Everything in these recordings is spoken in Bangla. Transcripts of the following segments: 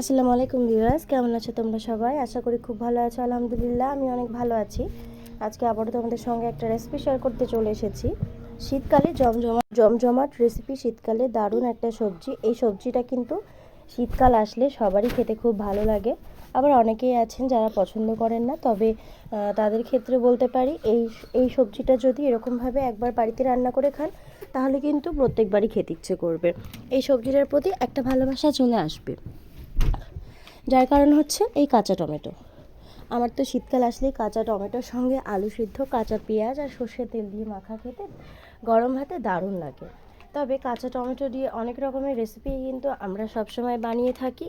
আসসালামু আলাইকুম ভিউয়ার্স, কেমন আছো তোমরা সবাই? আশা করি খুব ভালো আছো, আলহামদুলিল্লাহ, আমি অনেক ভালো আছি। আজকে আবারও তোমাদের সঙ্গে একটা রেসিপি শেয়ার করতে চলে এসেছি। শীতকালে জমজমাট জমজমাট রেসিপি শীতকালে দারুণ একটা সবজি। এই সবজিটা কিন্তু শীতকাল আসলে সবারই খেতে খুব ভালো লাগে। আবার অনেকেই আছেন যারা পছন্দ করেন না, তবে তাদের ক্ষেত্রে বলতে পারি, এই এই সবজিটা যদি এরকমভাবে একবার বাড়িতে রান্না করে খান, তাহলে কিন্তু প্রত্যেকবারই খেতে ইচ্ছে করবে। এই সবজিটার প্রতি একটা ভালোবাসা চলে আসবে। যার কারণ হচ্ছে এই কাঁচা টমেটো। আমার তো শীতকাল আসলেই কাঁচা টমেটোর সঙ্গে আলু সিদ্ধ, কাঁচা পেঁয়াজ আর সর্ষের তেল দিয়ে মাখা খেতে গরম ভাতে দারুণ লাগে। তবে কাঁচা টমেটো দিয়ে অনেক রকমের রেসিপি কিন্তু আমরা সবসময় বানিয়ে থাকি।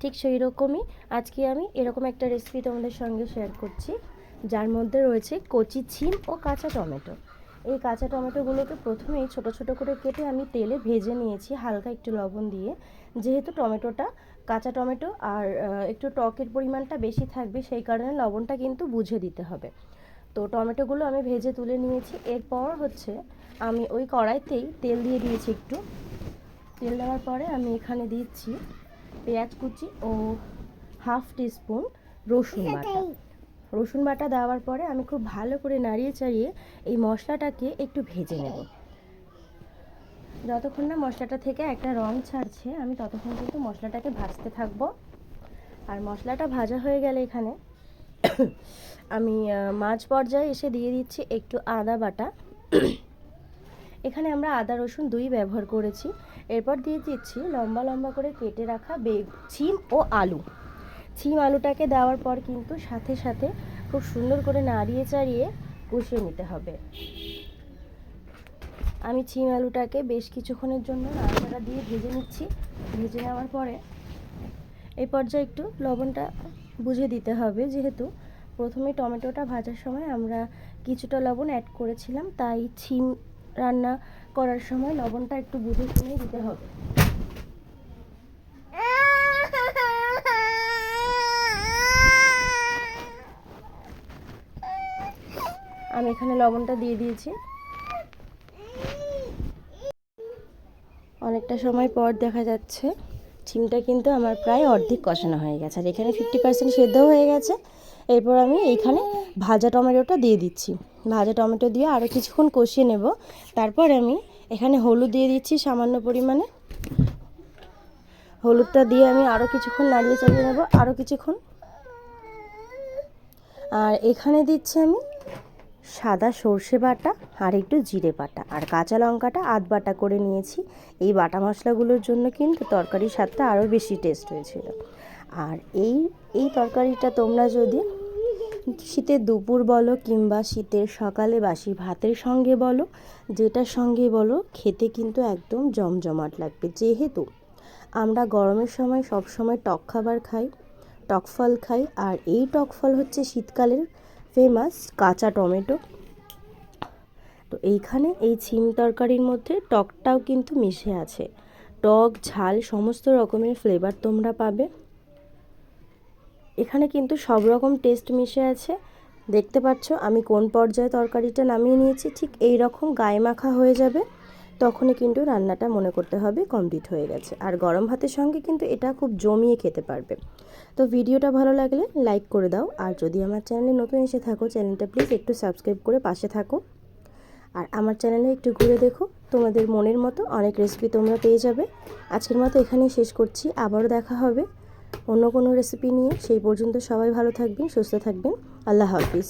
ঠিক সেই রকমই আজকে আমি এরকম একটা রেসিপি তোমাদের সঙ্গে শেয়ার করছি, যার মধ্যে রয়েছে কচি ছিম ও কাঁচা টমেটো। এই কাঁচা টমেটোগুলোকে প্রথমেই ছোট ছোট করে কেটে আমি তেলে ভেজে নিয়েছি হালকা একটু লবণ দিয়ে। যেহেতু টমেটোটা কাঁচা টমেটো আর একটু টকের পরিমাণটা বেশি থাকবে, সেই কারণে লবণটা কিন্তু বুঝে দিতে হবে। তো টমেটোগুলো আমি ভেজে তুলে নিয়েছি। এরপর হচ্ছে আমি ওই কড়াইতেই তেল দিয়ে দিয়েছি একটু। তেল দেওয়ার পরে আমি এখানে দিচ্ছি পেঁয়াজ কুচি ও হাফ টিস্পুন রসুন বাটা। রসুন বাটা দেওয়ার পরে আমি খুব ভালো করে নাড়িয়ে চাড়িয়ে এই মশলাটাকে একটু ভেজে নেব। যতক্ষণ না মশলাটা থেকে একটা রং ছাড়ছে, আমি ততক্ষণ কিন্তু মশলাটাকে ভাজতে থাকব। আর মশলাটা ভাজা হয়ে গেলে এখানে আমি মাছ পর্যায়ে এসে দিয়ে দিচ্ছি একটু আদা বাটা। এখানে আমরা আদা, রসুন দুই ব্যবহার করেছি। এরপর দিয়ে দিচ্ছি লম্বা লম্বা করে কেটে রাখা বে, ছিম ও আলু। ছিম আলুটাকে দেওয়ার পর কিন্তু সাথে সাথে খুব সুন্দর করে নাড়িয়ে চাড়িয়ে কষিয়ে নিতে হবে। আমি ছিম আলুটাকে বেশ কিছুক্ষণের জন্য নাড়াচাড়া দিয়ে ভেজে নিচ্ছি। ভেজে নেওয়ার পরে এই পর্যায়ে একটু লবণটা বুঝে দিতে হবে। যেহেতু প্রথমে টমেটোটা ভাজার সময় আমরা কিছুটা লবণ অ্যাড করেছিলাম, তাই ছিম রান্না করার সময় লবণটা একটু বুঝে শুনেই দিতে হবে। আমি এখানে লবণটা দিয়ে দিয়েছি। অনেকটা সময় পর দেখা যাচ্ছে, চিমটা কিন্তু আমার প্রায় অর্ধেক কষানো হয়ে গেছে, আর এখানে ফিফটি পার্সেন্ট সেদ্ধ হয়ে গেছে। এরপর আমি এইখানে ভাজা টমেটোটা দিয়ে দিচ্ছি। ভাজা টমেটো দিয়ে আরও কিছুক্ষণ কষিয়ে নেব। তারপর আমি এখানে হলুদ দিয়ে দিচ্ছি সামান্য পরিমাণে। হলুদটা দিয়ে আমি আরও কিছুক্ষণ নাড়িয়ে চালিয়ে নেব আরও কিছুক্ষণ। আর এখানে দিচ্ছি আমি সাদা সর্ষে বাটা আর একটু জিরে বাটা। আর কাঁচা লঙ্কাটা আধ বাটা করে নিয়েছি। এই বাটা মশলাগুলোর জন্য কিন্তু তরকারির স্বাদটা আরও বেশি টেস্ট হয়েছিল। আর এই এই তরকারিটা তোমরা যদি শীতের দুপুর বলো কিংবা শীতের সকালে বাসি ভাতের সঙ্গে বলো, যেটার সঙ্গে বলো, খেতে কিন্তু একদম জমজমাট লাগবে। যেহেতু আমরা গরমের সময় সব সময় টক খাবার খাই, টক ফল খাই, আর এই টক ফল হচ্ছে শীতকালের ফেমাস কাঁচা টমেটো। তো এইখানে এই ছিম তরকারির মধ্যে টকটাও কিন্তু মিশে আছে। টক, ঝাল, সমস্ত রকমের ফ্লেভার তোমরা পাবে। এখানে কিন্তু সব রকম টেস্ট মিশে আছে। দেখতে পাচ্ছ, আমি কোন পর্যায়ে তরকারিটা নামিয়ে নিয়েছি, ঠিক এই রকম গায়ে মাখা হয়ে যাবে। তখনই কিন্তু রান্নাটা মনে করতে হবে কমপ্লিট হয়ে গেছে। আর গরম ভাতের সঙ্গে কিন্তু এটা খুব জমিয়ে খেতে পারবে। তো ভিডিওটা ভালো লাগলে লাইক করে দাও। আর যদি আমার চ্যানেলে নতুন এসে থাকো, চ্যানেলটা প্লিজ একটু সাবস্ক্রাইব করে পাশে থাকো। আর আমার চ্যানেলে একটু ঘুরে দেখো, তোমাদের মনের মতো অনেক রেসিপি তোমরা পেয়ে যাবে। আজকের মতো এখানেই শেষ করছি। আবারও দেখা হবে অন্য কোনো রেসিপি নিয়ে। সেই পর্যন্ত সবাই ভালো থাকবেন, সুস্থ থাকবেন। আল্লাহ হাফিজ।